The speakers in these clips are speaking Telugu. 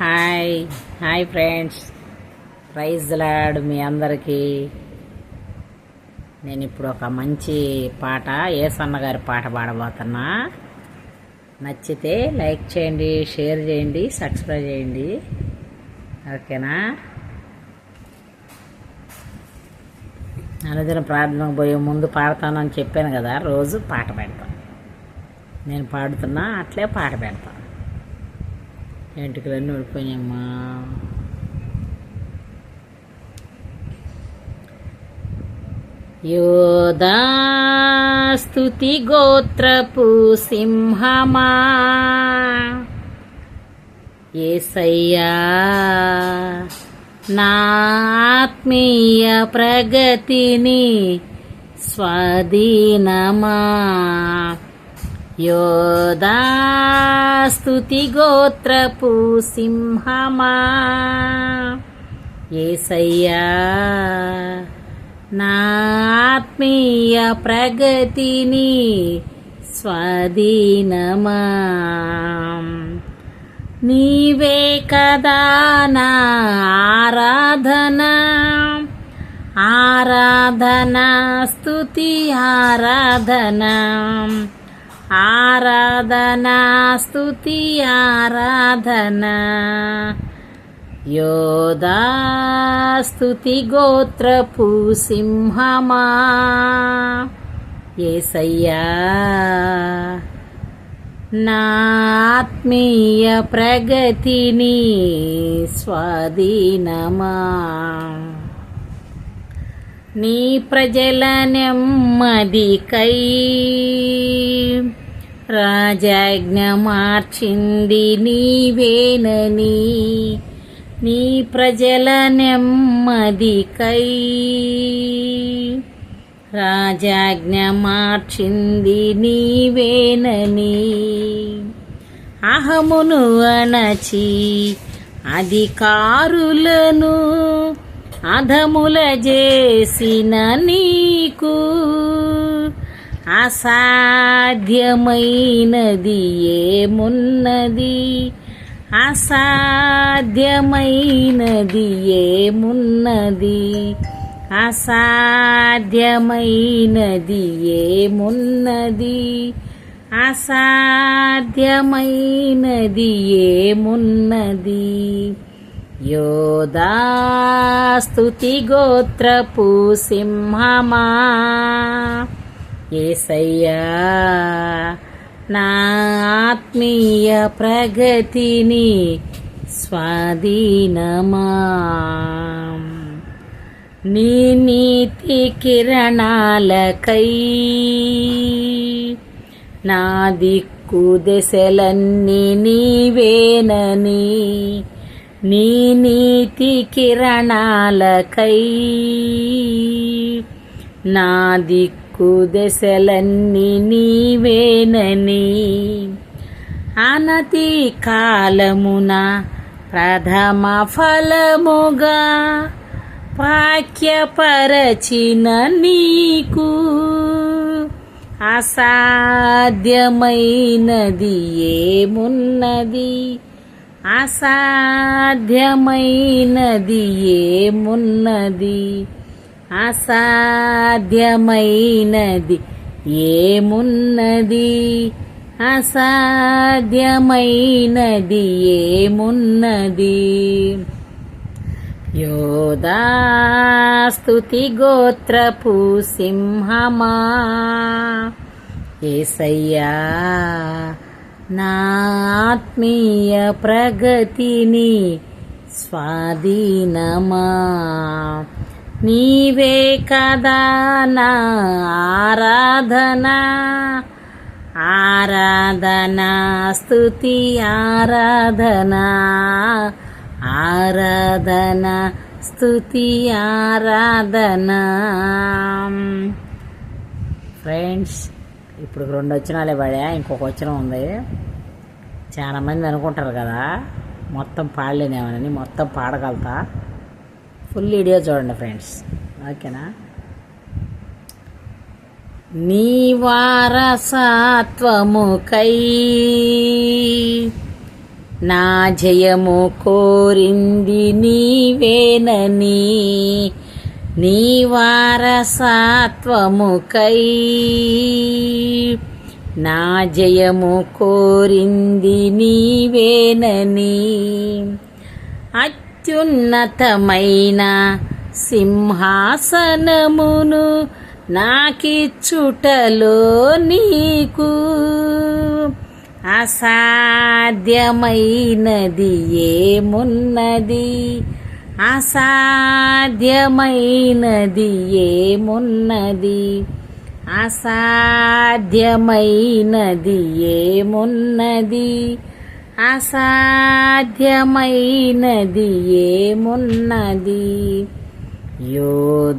Hi hi friends. Praise lord మీ అందరికీ. నేను ఇప్పుడు ఒక మంచి పాట ఏసన్న గారి పాట పాడబోతున్నా. నచ్చితే లైక్ చేయండి షేర్ చేయండి సబ్స్క్రైబ్ చేయండి. ఓకేనా? అనుదిన ప్రార్థనకు పోయే ముందు పాడతానని చెప్పాను కదా రోజు పాట పెడతాను. నేను పాడుతున్నా అట్లే పాట పెడతాను. ఎంటుకలన్నీ ఊడిపోయామ్మా యోధాస్తుతి గోత్రపు సింహమా. ఏసయ్యా నా ఆత్మీయ ప్రగతిని స్వాధీనమా. యోదాస్తుతి గోత్రపు సింహమా ఏసయ్యా నా ఆత్మీయ ప్రగతిని స్వాధీనమా నీవే కదా నా ఆరాధన ఆరాధన స్తుతి ఆరాధన ఆరాధనా స్తుతి ఆరాధన. యోదా స్తుతి గోత్రపు సింహమా. ఏసయ్యా నీ ప్రజల నెమ్మదికై రాజాజ్ఞ మార్చింది నీవేనని నీ. ప్రజల నెమ్మదికై రాజాజ్ఞ మార్చింది నీవేనని అహమును అణచి అధికారులను అధముల చేసిన నీకు అసాధ్యమైనది ఏమున్నది? అసాధ్యమైనది ఏమున్నది? అసాధ్యమైనది ఏమున్నది? అసాధ్యమైనది ఏమున్నది? యోదాస్తుతి గోత్రపు సింహమా. ఏసయ్యా నా ఆత్మీయ ప్రగతిని స్వాధీనమా. నీ నీతి కిరణాలకై నా దిక్కు దశలన్నీ నీవేనని నీ నీతి కిరణాలకై నా దిక్కు దశలన్నీ నీవేనని. అనతి కాలమున ప్రథమ ఫలముగా వాక్యపరచిన నీకు అసాధ్యమైనది ఏమున్నది? అసాధ్యమైనది ఏమున్నది? అసాధ్యమైనది ఏమున్నది? అసాధ్యమైనది ఏమున్నది? యోదాస్తుతి గోత్రపు సింహమా? ఏసయ్యా నా ఆత్మీయ ప్రగతిని స్వాధీనమా. నీవే కదా నా ఆరాధన. ఆరాధన స్థుతి ఆరాధన. ఆరాధన స్థుతి ఆరాధన. ఫ్రెండ్స్ ఇప్పుడు రెండు వచ్చినాలే పడా ఇంకొక వచ్చిన ఉంది. చాలా మంది అనుకుంటారు కదా మొత్తం పాడలేనేమని మొత్తం పాడగలుగుతా. ఫుల్ వీడియో చూడండి ఫ్రెండ్స్ ఓకేనా నీ? వారసత్వముకై నా జయము కోరింది నీవేనని నీ వారసత్వముకై నా జయము కోరింది నీవేనని అత్యున్నతమైన సింహాసనమును నాకిచ్చుటలో నీకు అసాధ్యమైనది ఏమున్నది? అసాధ్యమైనది ఏమున్నది అసాధ్యమైనది ఏమున్నది అసాధ్యమైనది ఏమున్నది యోదాస్తుతి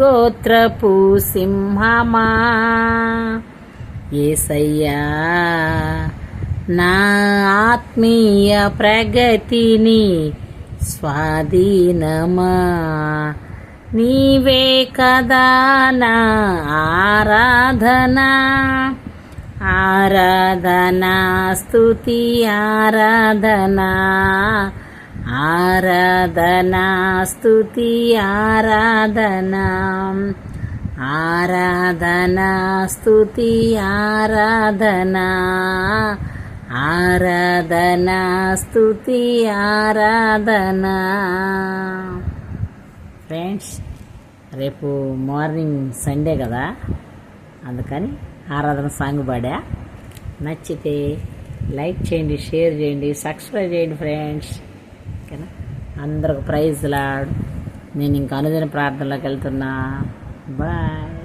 గోత్రపు సింహమా? ఏసయ్యా నా ఆత్మీయ ప్రగతిని స్వాధీనమా? నీవే కదా నా ఆరాధన? ఆరాధన స్థుతి ఆరాధన? ఆరాధన స్థుతి ఆరాధన? ఆరాధన స్థుతి ఆరాధనా? ఆరాధనా స్తుతి ఆరాధనా. ఫ్రెండ్స్ రేపు మార్నింగ్ సండే కదా? అందుకని ఆరాధన సాంగ్ పాడా. నచ్చితే లైక్ చేయండి షేర్ చేయండి సబ్స్క్రైబ్ చేయండి ఫ్రెండ్స్ ఓకేనా? అందరికి ప్రైజ్లాడు. నేను ఇంకా అనుదిన ప్రార్థనలోకి వెళ్తున్నా. బాయ్.